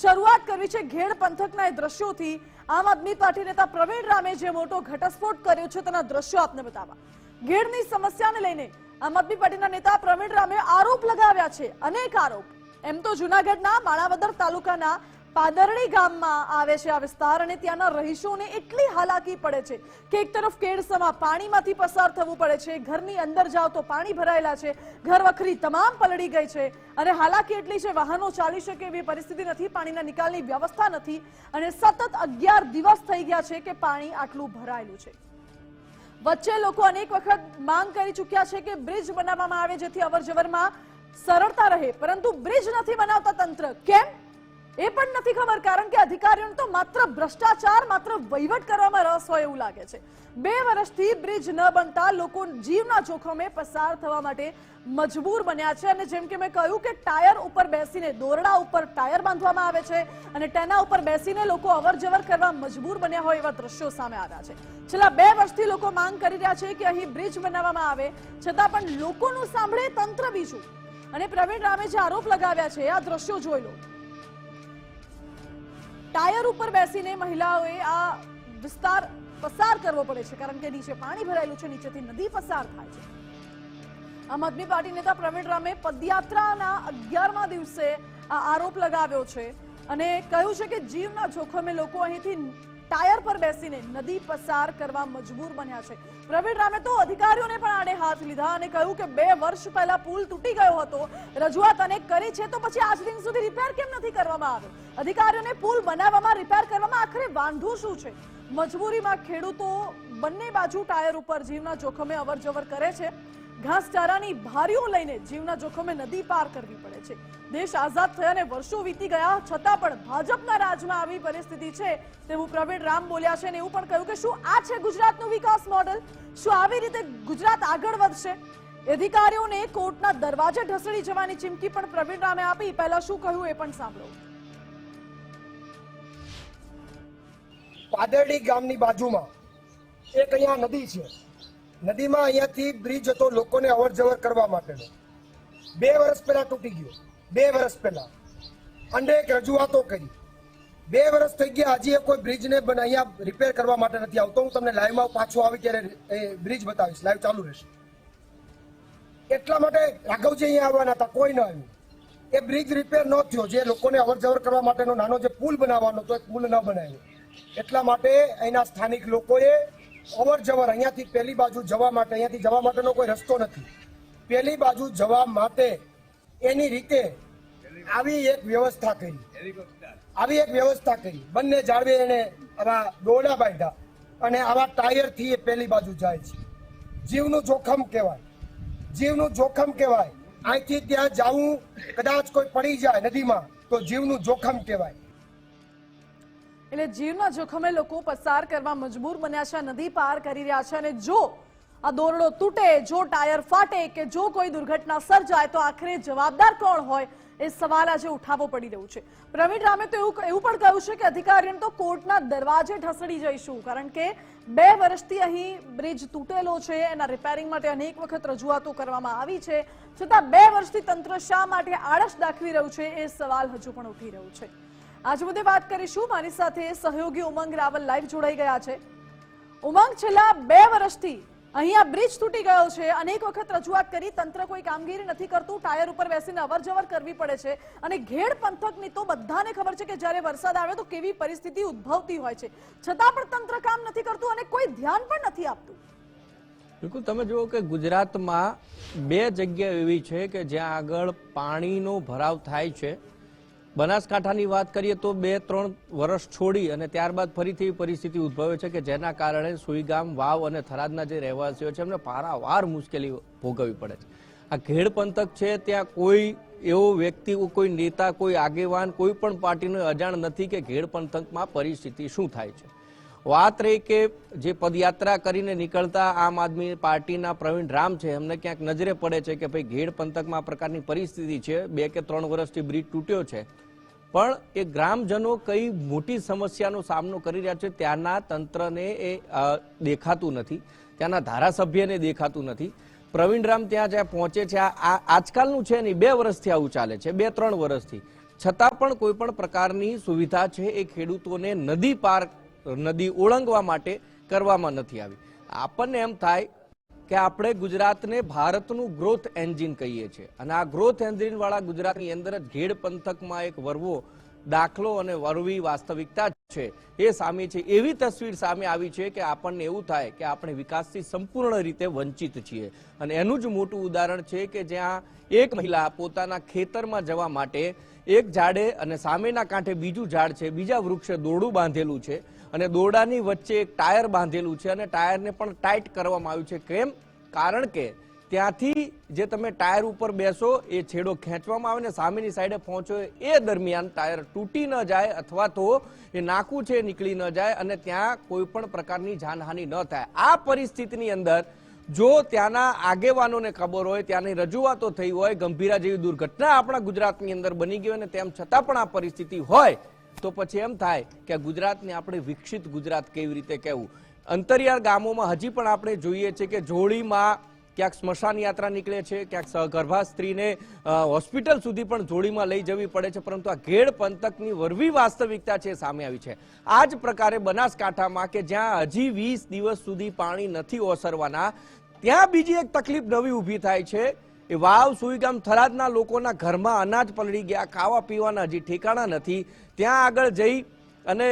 શરૂઆત કરવી છે ઘેડ પંથકના એ દ્રશ્યોથી. આમ આદમી પાર્ટી નેતા પ્રવીણ રામે જે મોટો ઘટસ્ફોટ કર્યો છે તેના દ્રશ્યો આપને બતાવવા. ઘેડની સમસ્યાને લઈને આમ આદમી પાર્ટીના નેતા પ્રવીણ રામે આરોપ લગાવ્યા છે. અનેક આરોપ. એમ તો જુનાગઢના માણાવદર તાલુકાના પાદરડી ગામમાં આવે છે આ વિસ્તાર અને ત્યાંના રહીશોને એટલી હાલાકી પડે છે કે એક તરફ કેડસમાં પાણીમાંથી પસાર થવું પડે છે, ઘરની અંદર જાઓ તો પાણી ભરાયેલા છે, ઘર વખરી તમામ પલળી ગઈ છે અને હાલાકી એટલી છે, વાહનો ચાલી શકે એવી પરિસ્થિતિ નથી, પાણીના નિકાલની વ્યવસ્થા નથી અને સતત અગિયાર દિવસ થઈ ગયા છે કે પાણી આટલું ભરાયેલું છે. વચ્ચે લોકો અનેક વખત માંગ કરી ચૂક્યા છે કે બ્રિજ બનાવવામાં આવે જેથી અવરજવરમાં સરળતા રહે, પરંતુ બ્રિજ નથી બનાવતા તંત્ર. કેમ? એ પણ નથી ખબર, કારણ કે અધિકારીઓને તો માત્ર ભ્રષ્ટાચાર, માત્ર વહીવટ કરવામાં રસ હોય એવું લાગે છે. બે વર્ષથી બ્રિજ ન બનતા લોકો જીવના જોખમે પસાર થવા માટે મજબૂર બન્યા છે અને જેમ કે મેં કહ્યું કે ટાયર ઉપર બેસીને, દોરડા ઉપર ટાયર બાંધવામાં આવે છે અને તેના ઉપર બેસીને લોકો અવર જવર કરવા મજબૂર બન્યા હોય એવા દ્રશ્યો સામે આવ્યા છે. છેલ્લા બે વર્ષથી લોકો માંગ કરી રહ્યા છે કે અહીં બ્રિજ બનાવવામાં આવે, છતાં પણ લોકોનું સાંભળે તંત્ર બીજું. અને પ્રવીણ રામે જે આરોપ લગાવ્યા છે, આ દ્રશ્યો જોઈ લો. ટાયર ઉપર બેસીને મહિલાઓએ આ વિસ્તાર પસાર કરવો પડે છે, કારણ કે નીચે પાણી ભરાયેલું છે, નીચેથી નદી પસાર થાય છે. આમ આદમી પાર્ટી નેતા પ્રવીણ રામે પદયાત્રાના અગિયારમા દિવસે આ આરોપ લગાવ્યો છે અને કહ્યું છે કે જીવના જોખમે લોકો અહીંથી ટાયર પર બેસીને નદી પસાર કરવા મજબૂર બન્યા છે. પ્રવીણ રામે તો અધિકારીઓને પણ આડે હાથ લીધા અને કહ્યું કે બે વર્ષ પહેલા પુલ તૂટી ગયો હતો. રજૂઆત અનેક કરી છે તો પછી આજ દિન સુધી રિપેર કેમ નથી કરવામાં આવ્યો? અધિકારીઓને પુલ બનાવવામાં રિપેર કરવામાં આખરે વાંધો શું છે? મજબૂરીમાં ખેડૂતો બંને બાજુ ટાયર ઉપર જીવના જોખમે અવરજવર કરે છે. ઘાસચારાની ભારીઓ લઈને જીવના જોખમે નદી પાર કરવી પડે છે. દેશ આઝાદ થયાને વર્ષો વીતી ગયા, છતાં પણ ભાજપના રાજમાં આવી પરિસ્થિતિ છે તેવું પ્રવીણ રામ બોલ્યા છે અને એવું પણ કહ્યું કે શું આ છે ગુજરાતનું વિકાસ મોડલ? શું આવી રીતે ગુજરાત આગળ વધશે? અધિકારીઓને કોર્ટના દરવાજે ઢસડી જવાની ચીમકી પણ પ્રવીણ રામે આપી. પહેલા શું કહ્યું એ પણ સાંભળો. પાદરડી ગામની બાજુમાં એક અહીંયા નદી છે. નદીમાં અહીંયાથી બ્રિજ હતો લોકોને અવર જવર કરવા માટેનો. બે વર્ષ પહેલા તૂટી ગયો. બે વર્ષ પહેલા. અનેક રજૂઆતો કરી. બે વર્ષ થઈ ગયા, હજી કોઈ બ્રિજને પણ અહીંયા રિપેર કરવા માટે નથી આવતો. હું તમને લાઈવમાં પાછો આવી ત્યારે એ બ્રિજ બતાવીશ. લાઈવ ચાલુ રહેશે. એટલા માટે રાઘવજી અહીંયા આવવાના હતા, કોઈ ન આવ્યું. એ બ્રિજ રિપેર ન થયો. જે લોકોને અવર જવર કરવા માટેનો નાનો જે પુલ બનાવવાનો હતો, એ પુલ ન બનાવ્યો. એટલા માટે અહીંના સ્થાનિક લોકોએ અવર જવર અહીંયાથી પેલી બાજુ જવા માટે, અહીંયાથી જવા માટેનો કોઈ રસ્તો નથી. પહેલી બાજુ જવા માટે એની રીતે આવી એક વ્યવસ્થા કરી. આવી એક વ્યવસ્થા કરી. બંને જાળવે એને આવા દોડા બાંધ્યા. અને આવા ટાયરથી એ પેલી બાજુ જાય છે. જીવનું જોખમ કહેવાય. જીવનું જોખમ કહેવાય. અહીંથી ત્યાં જવું કદાચ કોઈ પડી જાય નદીમાં, તો જીવનું જોખમ કહેવાય. એટલે જીવના જોખમે લોકો પસાર કરવા મજબૂર બન્યા છે નદી પાર કરી રહ્યા છે. અને જો આ દોરડો તૂટે, જો ટાયર ફાટે કે જો કોઈ દુર્ઘટના સર્જાય, તો આખરે જવાબદાર કોણ હોય એ સવાલ આજે ઉઠાવવો પડી રહ્યું છે. પ્રવીણ રામે તો એવું એવું પણ કહ્યું છે કે અધિકારીઓને તો કોર્ટના દરવાજે ઢસડી જઈશું, કારણ કે બે વર્ષથી અહીં બ્રિજ તૂટેલો છે, એના રિપેરિંગ માટે અનેક વખત રજૂઆતો કરવામાં આવી છે. છતાં બે વર્ષથી તંત્ર શા માટે આળસ દાખવી રહ્યું છે એ સવાલ હજુ પણ ઉઠી રહ્યું છે. આજ બધે વાત કરીશું. મારી સાથે સહયોગી ઉમંગ રાવલ લાઈવ જોડાઈ ગયા છે. ઉમંગ, છેલ્લા બે વર્ષથી અહીંયા બ્રિજ તૂટી ગયો છે. અનેક વખત રજૂઆત કરી, તંત્ર કોઈ કામગીરી નથી કરતું. ટાયર ઉપર બેસીને અવરજવર કરવી પડે છે. અને ઘેડ પંથકની તો બધાને ખબર છે કે જ્યારે વરસાદ આવે તો કેવી પરિસ્થિતિ ઉદ્ભવતી હોય છે. છતાં પણ તંત્ર કામ નથી કરતું અને કોઈ ધ્યાન પણ નથી આપતું. બિલકુલ, તમે જુઓ કે ગુજરાતમાં બે જગ્યા એવી છે કે જ્યાં આગળ પાણીનો ભરાવ થાય છે. બનાસકાંઠાની વાત કરીએ તો બે ત્રણ વર્ષ છોડી અને ત્યારબાદ ફરીથી પરિસ્થિતિ ઉદ્ભવે છે કે જેના કારણે સુઈગામ, વાવ અને થરાદના જે રહેવાસીઓ છે એમને પારાવાર મુશ્કેલી ભોગવવી પડે છે. આ ઘેડ પંથક છે, ત્યાં કોઈ એવો વ્યક્તિ, કોઈ નેતા, કોઈ આગેવાન, કોઈ પણ પાર્ટીનું અજાણ નથી કે ઘેડ પંથકમાં પરિસ્થિતિ શું થાય છે. વાત રહી કે જે પદયાત્રા કરીને નીકળતા આમ આદમી પાર્ટીના પ્રવીણ રામ છે, એમને ક્યાંક નજરે પડે છે કે ભાઈ ઘેડ પંથકમાં આ પ્રકારની પરિસ્થિતિ છે, બે કે ત્રણ વર્ષથી બ્રિજ તૂટ્યો છે. પણ એ ગ્રામજનો કઈ મોટી સમસ્યાનો સામનો કરી રહ્યા છે, ત્યાંના તંત્રને એ દેખાતું નથી, ત્યાંના ધારાસભ્યને દેખાતું નથી. પ્રવીણ રામ ત્યાં જ્યાં પહોંચે છે આ આજકાલનું છે નહીં, બે વર્ષથી આવું ચાલે છે, બે, ત્રણ વર્ષથી. છતાં પણ કોઈ પણ પ્રકારની સુવિધા છે એ ખેડૂતોને નદી પાર નદી ઓળંગવા માટે કરવામાં નથી આવી. આપણને એમ થાય કે આપણે ગુજરાતને ભારતનું ગ્રોથ એન્જિન કહીએ છીએ. અને આ ગ્રોથ એન્જિન વાળા ગુજરાતની અંદર જ ઘેડ પંથકમાં એક વરવો દાખલો અને વરવી વાસ્તવિકતા છે. એ સામે છે. એવી તસવીર સામે આવી છે કે આપણને એવું થાય કે આપણે વિકાસથી સંપૂર્ણ રીતે વંચિત છીએ. અને એનું જ મોટું ઉદાહરણ છે કે જ્યાં એક મહિલા પોતાના ખેતરમાં જવા માટે એક ઝાડે અને સામેના કાંઠે બીજું ઝાડ છે, બીજા વૃક્ષે દોરડું બાંધેલું છે. અને દોરડાની વચ્ચે એક ટાયર બાંધેલું છે અને ટાયરને પણ ટાઈટ કરવામાં આવ્યું છે કેમ? કારણ કે ત્યાંથી જે તમે ટાયર ઉપર બેસો, એ છેડો ખેંચવામાં આવે ને સામેની સાઈડે પહોંચો, એ દરમિયાન ટાયર તૂટી ન જાય અથવા તો એ નાકું છે નીકળી ન જાય અને ત્યાં કોઈ પણ પ્રકારની જાનહાનિ ન થાય. આ પરિસ્થિતિની અંદર જો ત્યાંના આગેવાનોને ખબર હોય, ત્યાંની રજૂઆતો થઈ હોય, ગંભીરા જેવી દુર્ઘટના આપણા ગુજરાતની અંદર બની ગઈ અને તેમ છતાં પણ આ પરિસ્થિતિ હોય તો પછી એમ થાય કે ગુજરાતને આપણે વિકસિત ગુજરાત કેવી રીતે કહેવું? અંતરિયાળ ગામોમાં હજી પણ આપણે જોઈએ છે કે જોડીમાં ક્યાંક સ્મશાન યાત્રા નીકળે છે, ક્યાંક ગર્ભા સ્ત્રીને હોસ્પિટલ સુધી પણ જોડીમાં લઈ જવી પડે છે, પરંતુ આ ઘેડ પંથકની વરવી વાસ્તવિકતા છે સામે આવી છે. આ જ પ્રકારે બનાસકાંઠામાં કે જ્યાં હજી વીસ દિવસ સુધી પાણી નથી ઓસરવાના, ત્યાં બીજી એક તકલીફ નવી ઊભી થાય છે. એ વાવ, સુઈગામ, થરાદના લોકોના ઘરમાં અનાજ પલળી ગયા, ખાવા પીવાના હજી ઠેકાણા નથી. ત્યાં આગળ જઈ અને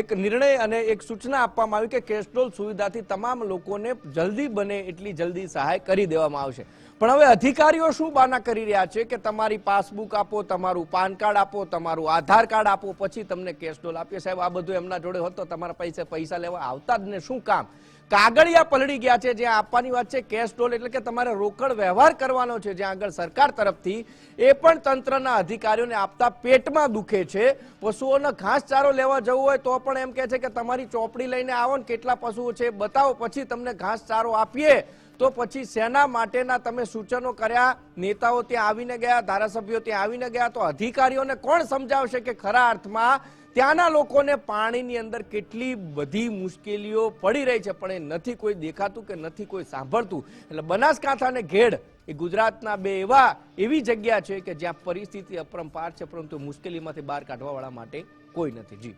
એક નિર્ણય અને એક સૂચના આપવામાં આવી કે કેસ્ટ્રોલ સુવિધાથી તમામ લોકોને જલ્દી બને એટલી જલ્દી સહાય કરી દેવામાં આવશે. પણ હવે અધિકારીઓ શું બાના કરી રહ્યા છે કે તમારી પાસબુક આપો, તમારું પાન કાર્ડ આપો, તમારું આધાર કાર્ડ આપો, પછી તમને કેસ્ટ્રોલ આપીએ. સાહેબ, આ બધું એમના જોડે હોત તમારા પૈસે પૈસા લેવા આવતા જ ને શું કામ? કાગળિયા પલળી ગયા છે, જ્યાં આપવાની વાત છે કેશ ડોલ એટલે કે તમારે રોકડ વ્યવહાર કરવાનો છે, જ્યાં આગળ સરકાર તરફથી એ પણ તંત્રના અધિકારીઓને આપતા પેટમાં દુખે છે. પશુઓનો ઘાસચારો લેવા જવું હોય તો પણ એમ કહે છે કે તમારી ચોપડી લઈને આવો ને કેટલા પશુઓ છે બતાવો, પછી તમને ઘાસચારો આપીએ. તો પછી સેના માટેના તમે સૂચનો કર્યા, નેતાઓ ત્યાં આવીને ગયા, ધારાસભ્યો ત્યાં આવીને ગયા, તો અધિકારીઓને કોણ સમજાવશે કે ખરા અર્થમાં ત્યાંના લોકોને પાણીની અંદર કેટલી બધી મુશ્કેલીઓ પડી રહી છે, પણ એ નથી કોઈ દેખાતું કે નથી કોઈ સાંભળતું. એટલે બનાસકાંઠાને ઘેડ એ ગુજરાતના બે એવા એવી જગ્યા છે કે જ્યાં પરિસ્થિતિ અપરંપાર છે, પરંતુ મુશ્કેલીમાંથી બહાર કાઢવાવાળા માટે કોઈ નથી. જી.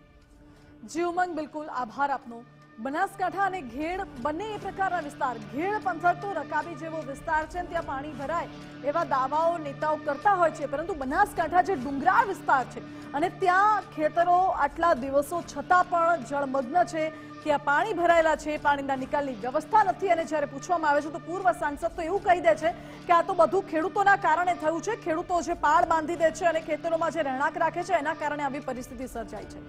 જી ઉમંગ, બિલકુલ. આભાર આપનો. બનાસકાંઠા અને ઘેડ બંને એ પ્રકારના વિસ્તાર. ઘેડ પંથક તો રકાબી જેવો વિસ્તાર છે ત્યાં પાણી ભરાય એવા દાવાઓ નેતાઓ કરતા હોય છે. પરંતુ બનાસકાંઠા જે ડુંગરાળ વિસ્તાર છે અને ત્યાં ખેતરો આટલા દિવસો છતાં પણ જળમગ્ન છે. ત્યાં પાણી ભરાયેલા છે, પાણીના નિકાલની વ્યવસ્થા નથી. અને જ્યારે પૂછવામાં આવે છે તો પૂર્વ સાંસદ તો એવું કહી દે છે કે આ તો બધું ખેડૂતોના કારણે થયું છે. ખેડૂતો જે પાળ બાંધી દે છે અને ખેતરોમાં જે રહેણાંક રાખે છે, એના કારણે આવી પરિસ્થિતિ સર્જાય છે.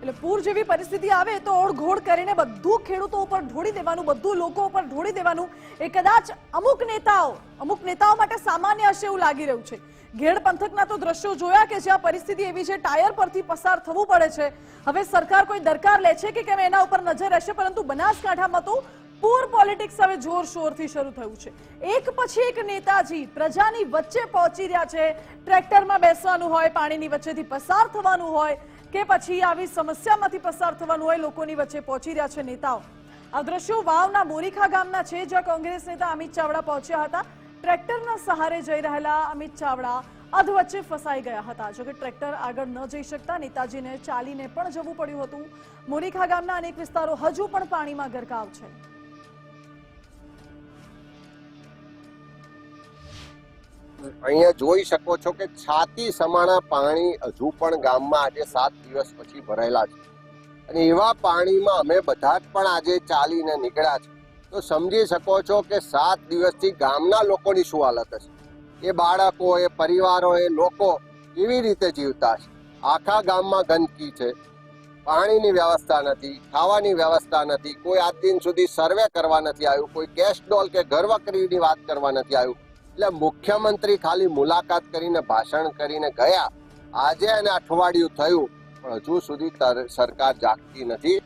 એટલે પૂર જેવી પરિસ્થિતિ આવે તો ઓળઘોળ કરીને બધું ખેડૂતો ઉપર ઢોળી દેવાનું, બધું લોકો ઉપર ઢોળી દેવાનું. એ કદાચ અમુક નેતાઓ અમુક નેતાઓ માટે સામાન્ય હશે એવું લાગી રહ્યું છે. ઘેડ પંથકના તો દ્રશ્યો જોયા કે જ્યાં પરિસ્થિતિ એવી છે, ટાયર પરથી પસાર થવું પડે છે. હવે સરકાર કોઈ દરકાર લે છે કે કેમ એના ઉપર નજર રહેશે? પરંતુ બનાસકાંઠામાં તો પૂર પોલિટિક્સ હવે જોરશોરથી શરૂ થયું છે. એક પછી એક નેતાજી પ્રજાની વચ્ચે પહોંચી રહ્યા છે. ટ્રેક્ટરમાં બેસવાનું હોય, પાણીની વચ્ચેથી પસાર થવાનું હોય. કે પછી આવી સમસ્યામાંથી પસાર થવાનું હોય, લોકોની વચ્ચે પહોંચી રહ્યા છે નેતાઓ. આ દ્રશ્યો વાવના મોરીખા ગામના છે, જ્યાં કોંગ્રેસ નેતા અમિત ચાવડા પહોંચ્યા હતા. ટ્રેક્ટરના સહારે જઈ રહેલા અમિત ચાવડા અધવચ્ચે ફસાઈ ગયા હતા. જોકે ટ્રેક્ટર આગળ ન જઈ શકતા નેતાજીને ચાલીને પણ જવું પડ્યું હતું. મોરીખા ગામના અનેક વિસ્તારો હજુ પણ પાણીમાં ગરકાવ છે. અહીંયા જોઈ શકો છો કે છાતી સમાણા પાણી હજુ પણ ગામમાં આજે સાત દિવસ પછી ભરાયેલા છે. અને એવા પાણીમાં અમે બધા જ પણ આજે ચાલીને નીકળ્યા છે. તો સમજી શકો છો કે સાત દિવસથી ગામના લોકોની શું હાલત હશે? એ બાળકો, એ પરિવારો, એ લોકો કેવી રીતે જીવતા છે આખા ગામમાં ગંદકી છે. પાણીની વ્યવસ્થા નથી, ખાવાની વ્યવસ્થા નથી, કોઈ આજ દિન સુધી સર્વે કરવા નથી આવ્યું, કોઈ કેશ ડોલ કે ઘરવકરીની વાત કરવા નથી આવ્યું. એટલે મુખ્યમંત્રી ખાલી મુલાકાત કરીને, ભાષણ કરીને ગયા. આજે એને અઠવાડિયું થયું, પણ હજુ સુધી સરકાર જાગતી નથી.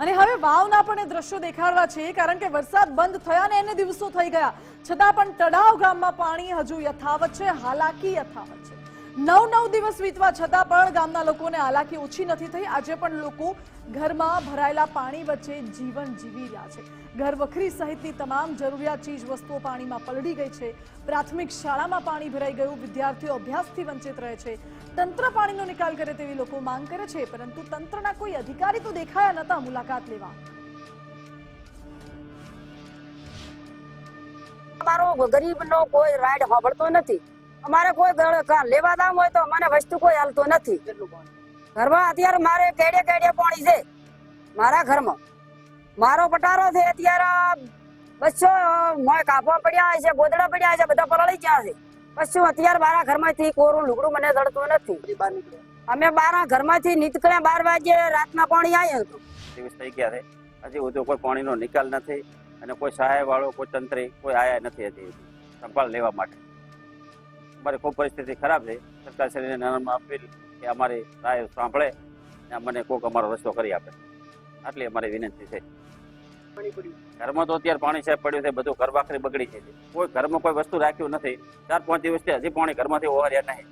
અને હવે વાવના પણ એ દ્રશ્યો દેખાડવા છે, કારણ કે વરસાદ બંધ થયા ને એને દિવસો થઈ ગયા. છતાં પણ તળાવ ગામમાં પાણી હજુ યથાવત છે, હાલાકી યથાવત. નવ નવ દિવસ વીતવા છતાં પણ ગામના લોકોને હાલાકી ઓછી નથી થઈ. આજે પણ લોકો ઘરમાં ભરાયેલા પાણી વચ્ચે જીવન જીવી રહ્યા છે. ઘર વખરી સહિતની તમામ જરૂરિયાત ચીજ વસ્તુઓ પાણીમાં પલળી ગઈ છે. પ્રાથમિક શાળામાં પાણી ભરાઈ ગયું. વિદ્યાર્થીઓ અભ્યાસથી વંચિત રહે છે. તંત્ર પાણીનો નિકાલ કરે તેવી લોકો માંગ કરે છે, પરંતુ તંત્રના કોઈ અધિકારી તો દેખાયા નતા. મુલાકાત લેવા. અમારો ગરીબનો કોઈ રાઈડ સાંભળતો નથી. અમારે કોઈ લેવા દામ હોય તો મને વસ્તુ કોઈ હાલતો નથી. ઘરમાં અત્યારે મારે કેડે કેડે પાણી છે મારા ઘરમાં. મારો પટારો છે અત્યારે બસો મોય કાપવા પડ્યા છે ગોદડા પડ્યા છે બધા પલળી ગયા છે. પછી અત્યારે મારા ઘરમાંથી કોરું લુગડું મને જડતું નથી. અમે મારા ઘરમાંથી નીકળ્યા બાર વાગે રાતના પાણી આવ્યું હતું થઈ ગયા છે. હજી બધું કોઈ પાણીનો નિકાલ નથી અને કોઈ સહાય વાળો કોઈ તંત્રી કોઈ આયા નથી હજી સંભાળ લેવા માટે. અમારી ખૂબ પરિસ્થિતિ ખરાબ છે સરકારશ્રીને નાનામાં અપીલ કે અમારી રાય સાંભળે અને અમને કોઈક અમારો રસ્તો કરી આપે. આટલી અમારી વિનંતી છે. ઘરમાં તો અત્યારે પાણી સાહેબ પડ્યું છે, બધું ઘર વાખરી બગડી છે. કોઈ ઘરમાં કોઈ વસ્તુ રાખ્યું નથી. ચાર પાંચ દિવસથી હજી પાણી ઘરમાંથી ઓવાર્યા નહીં.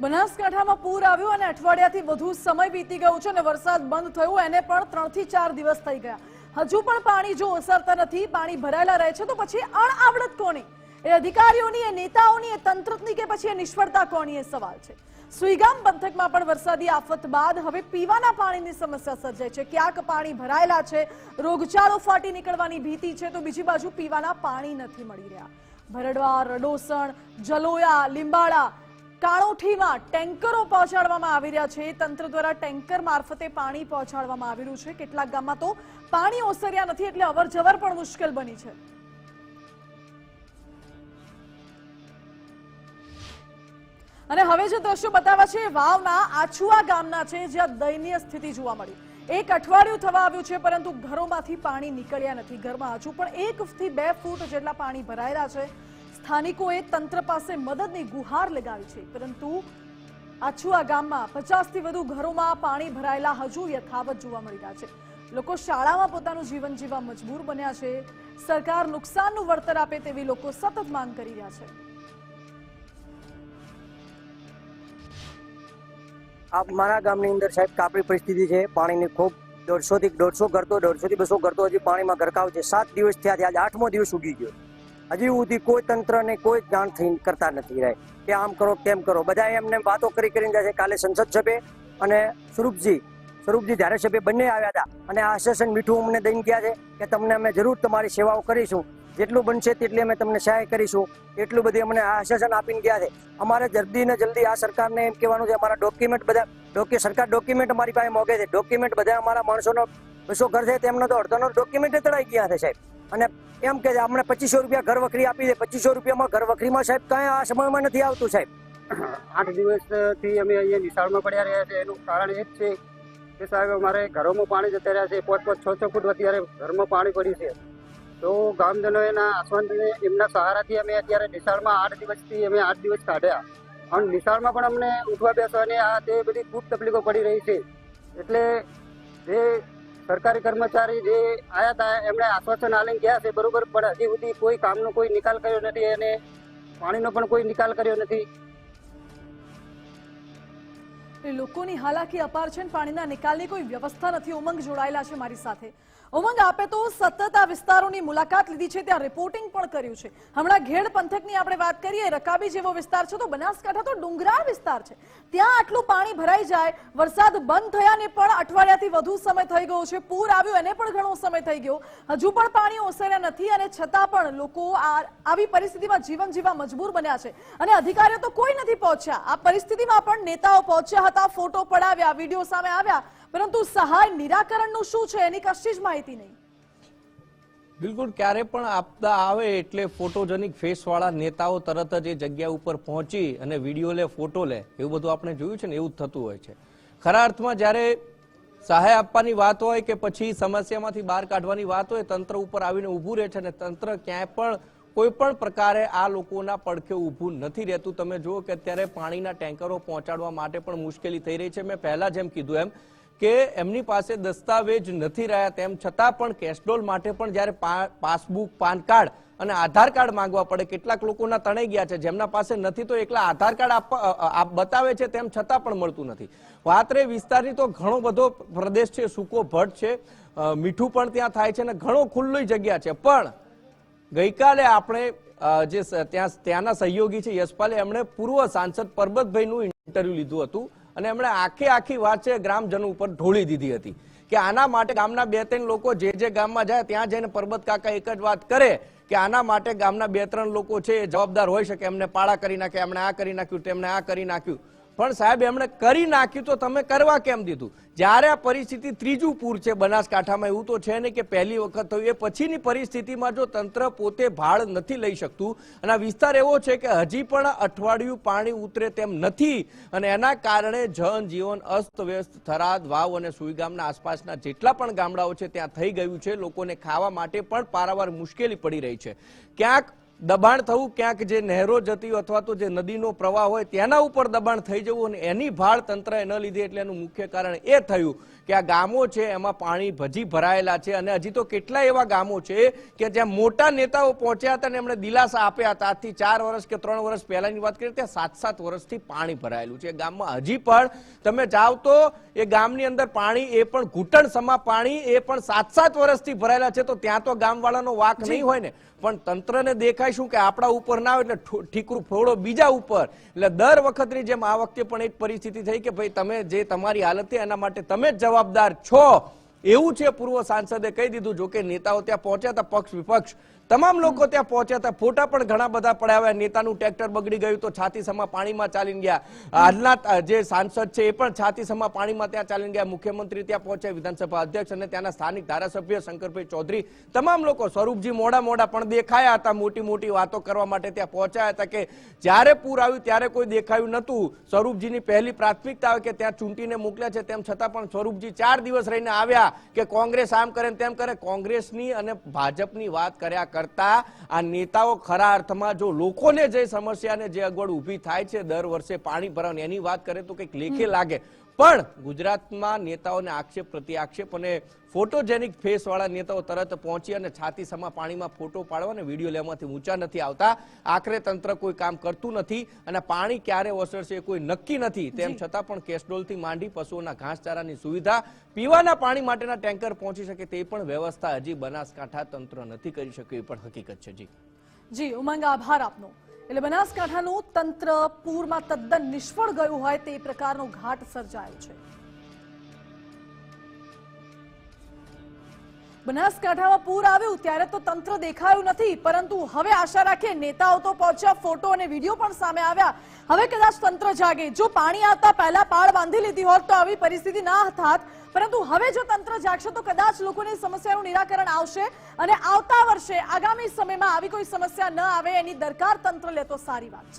બનાસકાંઠામાં પૂર આવ્યું અને અઠવાડિયાથી વધુ સમય વીતી ગયો છે અને વરસાદ બંધ થયો, એને પણ ત્રણથી ચાર દિવસ થઈ ગયા. હજુ પણ પાણી જો ઓસરતા નથી, પાણી ભરાયેલા રહે છે, તો પછી અણઆવડત કોની? એ અધિકારીઓની, એ નેતાઓની, એ તંત્રની કે પછી એ નિષ્ફળતા કોની એ સવાલ છે. સુઈગામ પંથકમાં પણ વરસાદી આફત બાદ હવે પીવાના પાણીની સમસ્યા સર્જાય છે. ક્યાંક પાણી ભરાયેલા છે, રોગચાળો ફાટી નીકળવાની ભીતિ છે, તો બીજી બાજુ પીવાના પાણી નથી મળી રહ્યા. ભરડવા, રડોસણ, જલોયા લીંબાડા કાણોઠીમાં ટેન્કરો પહોંચાડવામાં આવી રહ્યા છે. તંત્ર દ્વારા ટેન્કર મારફતે પાણી પહોંચાડવામાં આવી રહ્યું છે. કેટલાક ગામમાં તો પાણી ઓસર્યા નથી, એટલે અવરજવર પણ મુશ્કેલ બની છે. અને હવે જે દ્રશ્યો બતાવ્યા છે, વાવના આછુઆ ગામના છે, જ્યાં દયનીય સ્થિતિ જોવા મળી. એક અઠવાડિયું થવા આવ્યું છે, પરંતુ ઘરોમાંથી પાણી નીકળ્યા નથી ઘરમાં હજુ, પણ એક થી બે ફૂટ જેટલા પાણી ભરાયેલા છે. સ્થાનિકોએ તંત્ર પાસે મદદની ગુહાર લગાવી છે, પરંતુ આછુઆ ગામમાં પચાસથી વધુ ઘરોમાં પાણી ભરાયેલા હજુ યથાવત જોવા મળી રહ્યા છે. લોકો શાળામાં પોતાનું જીવન જીવવા મજબૂર બન્યા છે. સરકાર નુકસાનનું વળતર આપે તેવી લોકો સતત માંગ કરી રહ્યા છે. મારા ગામની અંદર સાહેબ કાપડી પરિસ્થિતિ છે. પાણીની ખૂબ દોઢસો થી દોઢસો ઘર તો દોઢસો થી બસો કરતો હજી પાણીમાં ગરકાવ છે. સાત દિવસ થયા છે. આજે આઠમો દિવસ ઉગી ગયો હજી સુધી કોઈ તંત્ર ને કોઈ જાણ થઈ કરતા નથી રહે. કે આમ કરો તેમ કરો? બધા એમને વાતો કરી કરીને જાય છે. કાલે સંસદ સભ્ય અને સ્વરૂપજી સ્વરૂપજી ધારાસભ્ય બંને આવ્યા હતા. અને આ આશ્વાસન મીઠું અમને દઈને ગયા છે કે તમને અમે જરૂર તમારી સેવાઓ કરીશું. જેટલું બનશે તેટલી અમે તમને સહાય કરીશું. એટલું બધું અમને આશ્વાસન આપીને ગયા છે. અમારે જલ્દી ને જલ્દી આ સરકારને એમ કહેવાનું છે, અમારા ડોક્યુમેન્ટ બધા ડોક્યુ સરકાર ડોક્યુમેન્ટ અમારી પાસે મોગે છે. ડોક્યુમેન્ટ બધા અમારા માણસોનો બસો ઘર છે, તેમનો તો અડધોનો ડોક્યુમેન્ટ તળાઈ ગયા છે સાહેબ. અને એમ કે અમને પચીસો રૂપિયા ઘર વખરી આપી દે પચીસો રૂપિયામાં ઘર વખરીમાં સાહેબ કાંઈ આ સમયમાં નથી આવતું સાહેબ. આઠ દિવસથી અમે અહીંયા નિશાળમાં પડ્યા રહ્યા છે. એનું કારણ એ જ છે કે સાહેબ, અમારે ઘરોમાં પાણી જતા રહ્યા છે. પાંચ પાંચ છ છ ફૂટ અત્યારે ઘરમાં પાણી પડ્યું છે. તો ગામજનો એના આસવાનને એમના સહારાથી અમે અત્યારે નિશાળમાં આઠ દિવસથી અમે આઠ દિવસ કાઢ્યા. અને નિશાળમાં પણ અમને ઉઠવા બેસવાની આ તે બધી ખૂબ તકલીફો પડી રહી છે. એટલે જે સરકારી કર્મચારી જે આવ્યા હતા એમણે આશ્વાસન આલીને ગયા છે, બરોબર, પણ હજી સુધી કોઈ કામનો કોઈ નિકાલ કર્યો નથી અને પાણીનો પણ કોઈ નિકાલ કર્યો નથી. લોકોની હાલાકી અપાર છે પાણીના નિકાલની કોઈ વ્યવસ્થા નથી, ઉમંગ જોડાયેલા છે મારી સાથે. ઉમંગ આપે તો સતત આ વિસ્તારોની મુલાકાત લીધી છે, ત્યાં રિપોર્ટિંગ પણ કર્યું છે. હમણાં ઘેડ પંથકની આપણે વાત કરીએ, રકાબી જેવો વિસ્તાર છે તો બનાસકાંઠા તો ડુંગરાળ વિસ્તાર છે. ત્યાં આટલું પાણી ભરાઈ જાય, વરસાદ બંધ થયાને પણ અઠવાડિયાથી વધુ સમય થઈ ગયો છે, પૂર આવ્યું, એને પણ ઘણો સમય થઈ ગયો. હજુ પણ પાણી ઓસર્યા નથી અને છતાં પણ લોકો આવી પરિસ્થિતિમાં જીવન જીવવા મજબૂર બન્યા છે. અને અધિકારીઓ તો કોઈ નથી પહોંચ્યા. આ પરિસ્થિતિમાં પણ નેતાઓ પહોંચ્યા હતા, ફોટો પડાવ્યા, વીડિયો સામે આવ્યા. પરંતુ સહાય નિરાકરણનું શું છે એની કશી જ માહિતી નહીં. બિલકુલ, ક્યારે પણ આપદા આવે એટલે ફોટોજેનિક ફેસવાળા નેતાઓ તરત જ એ જગ્યા ઉપર પહોંચી અને વીડિયો લે, ફોટો લે. એવું બધું આપણે જોયું છે ને, એવું જ થતું હોય છે. ખરા અર્થમાં જ્યારે સહાય આપવાની વાત હોય કે પછી સમસ્યામાંથી બહાર કાઢવાની વાત હોય, તંત્ર ઉપર આવીને ઊભું રહે છે અને તંત્ર ક્યાંય પણ કોઈ પણ પ્રકારે આ લોકોના પડખે ઊભું નથી રહેતું. તમે જુઓ કે અત્યારે પાણીના ટેન્કરો પહોંચાડવા માટે પણ મુશ્કેલી થઈ રહી છે. મેં પહેલા જેમ કીધું એમ કે એમની પાસે દસ્તાવેજ નથી રહ્યા તેમ છતાં પણ કેશડોલ માટે પણ જ્યારે પાસબુક પાન કાર્ડ અને આધાર કાર્ડ માંગવા પડે, કેટલાક લોકોના તણાઈ ગયા છે. જેમના પાસે નથી તો એકલા આધાર કાર્ડ આપ બતાવે છે તેમ છતાં પણ મળતું નથી. વાત રહી વિસ્તારની તો ઘણો બધો પ્રદેશ છે. સૂકો ભટ્ટ છે મીઠું પણ ત્યાં થાય છે અને ઘણો ખુલ્લી જગ્યા છે. પણ ગઈકાલે આપણે જે ત્યાં, ત્યાંના સહયોગી છે યશપાલે એમણે પૂર્વ સાંસદ પરબતભાઈનું ઇન્ટરવ્યુ લીધું હતું. અને એમણે આખી આખી વાત છે ગ્રામજનો ઉપર ઢોળી દીધી હતી કે આના માટે ગામના બે ત્રણ લોકો જે જે ગામમાં જાય ત્યાં જઈને પરબત કાકા એક જ વાત કરે કે આના માટે ગામના બે ત્રણ લોકો છે એ જવાબદાર હોઈ શકે, એમને પાળા કરી નાખ્યા એમણે આ કરી નાખ્યું તેમણે આ કરી નાખ્યું. પણ સાહેબ, એમણે કરી નાખ્યું તો તમે કરવા કેમ દીધું? જ્યારે આ પરિસ્થિતિ ત્રીજું પૂર છે બનાસકાંઠામાં, એવું તો છે ને કે પહેલી વખત થયું. એ પછીની પરિસ્થિતિમાં જો તંત્ર પોતે ભાળ નથી લઈ શકતું, અને આ વિસ્તાર એવો છે કે હજી પણ અઠવાડિયું પાણી ઉતરે તેમ નથી, અને એના કારણે જનજીવન અસ્તવ્યસ્ત, થરાદ, વાવ અને સુઈગામના આસપાસના જેટલા પણ ગામડાઓ છે, ત્યાં થઈ ગયું છે. લોકોને ખાવા માટે પણ પારાવાર મુશ્કેલી પડી રહી છે. ક્યાંક દબાણ થવું ક્યાંક જે નહેરો જતી અથવા તો જે નદીનો પ્રવાહ હોય તેના ઉપર દબાણ થઈ જવું અને એની ભાળ તંત્રએ ન લીધી એટલે એનું મુખ્ય કારણ એ થયું કે આ ગામો છે એમાં પાણી ભજી ભરાયેલા છે અને હજી તો કેટલા એવા ગામો છે કે જ્યાં મોટા નેતાઓ પહોંચ્યા હતા અને એમણે દિલાસા આપ્યા હતા. આજથી ચાર વર્ષ કે ત્રણ વર્ષ પહેલાની વાત કરીએ ત્યાં સાત સાત વર્ષથી પાણી ભરાયેલું છે. એ ગામમાં હજી પણ તમે જાઓ તો એ ગામની અંદર પાણી એ પણ ઘૂંટણ સમા પાણી એ પણ સાત સાત વર્ષથી ભરાયેલા છે. તો ત્યાં તો ગામવાળાનો વાક નહીં હોય ને. પણ તંત્રને દેખાય શું કે આપણા ઉપર ના આવે એટલે ઠીકરું, ફોડો બીજા ઉપર. એટલે દર વખતની જેમ આ વખતે પણ એક પરિસ્થિતિ થઈ કે ભાઈ તમે જે તમારી હાલત છે એના માટે તમે જ જવાબદાર છો. એવું છે પૂર્વ સાંસદે કહી દીધું, જો કે નેતાઓ ત્યાં પહોંચ્યા હતા પક્ષ વિપક્ષ. તમામ લોકો ત્યાં પહોંચ્યા હતા. ફોટા પણ ઘણા બધા પડ્યા હોય. નેતાનું ટ્રેક્ટર બગડી ગયું તો છાતીસમાં પાણીમાં ચાલીને ગયા. હાલના જે સાંસદ છે એ પણ છાતીસમા પાણીમાં ત્યાં ચાલીને ગયા. મુખ્યમંત્રી ત્યાં પહોંચ્યા, વિધાનસભા અધ્યક્ષ અને ત્યાંના સ્થાનિક ધારાસભ્ય શંકરભાઈ ચૌધરી. તમામ લોકો સ્વરૂપજી મોડા મોડા પણ દેખાયા હતા. મોટી મોટી વાતો કરવા માટે ત્યાં પહોંચ્યા હતા કે જ્યારે પૂર આવ્યું ત્યારે કોઈ દેખાયું નહોતું. સ્વરૂપજીની પહેલી પ્રાથમિકતા આવે કે ત્યાં ચૂંટીને મોકલ્યા છે તેમ છતાં પણ સ્વરૂપજી ચાર દિવસ રહીને આવ્યા કે કોંગ્રેસ આમ કરે તેમ કરે. કોંગ્રેસની અને ભાજપની વાત કર્યા કરતા આ નેતાઓ ખરા અર્થમાં જો લોકોને જે સમસ્યાને જે અગવડ ઊભી થાય છે દર વર્ષે પાણી ભરવાની એની વાત કરે તો કંઈક લેખે લાગે. પણ ગુજરાતમાં નેતાઓને આક્ષેપ પ્રતિ આક્ષેપ અને ફોટોજેનિક ફેસ વાળા નેતાઓ તરત પહોંચી અને છાતી સમા પાણીમાં ફોટો પાડવા અને વીડિયો લેવામાંથી ઊંચા નથી આવતા. આખરે તંત્ર કોઈ કામ કરતું નથી અને પાણી ક્યારે ઓસરશે કોઈ નક્કી નથી. તેમ છતાં પણ કેસડોલથી માંડી પશુઓના ઘાસચારાની સુવિધા પીવાના પાણી માટેના ટેન્કર પહોંચી શકે તે પણ વ્યવસ્થા હજી બનાસકાંઠા તંત્ર નથી કરી શક્યું એ પણ હકીકત છે. જી. જી, ઉમંગ આભાર આપનો. એટલે બનાસકાંઠાનું તંત્ર પૂરમાં તદ્દન નિષ્ફળ ગયું હોય તે પ્રકારનો ઘાટ સર્જાયો છે. બનાસકાંઠામાં પૂર આવ્યું ત્યારે તો તંત્ર દેખાયું નથી, પરંતુ હવે આશા રાખીએ નેતાઓ તો પહોંચ્યા, ફોટો અને વીડિયો પણ સામે આવ્યા. હવે કદાચ તંત્ર જાગે. જો પાણી આવતા પહેલા પાળ બાંધી લીધી હોત તો આવી પરિસ્થિતિ ના થાત. પરંતુ હવે જો તંત્ર જાગશે તો કદાચ લોકોની સમસ્યાનું નિરાકરણ આવશે અને આવતા વર્ષે, આગામી સમયમાં આવી કોઈ સમસ્યા ન આવે એની દરકાર તંત્ર લે તો સારી વાત છે.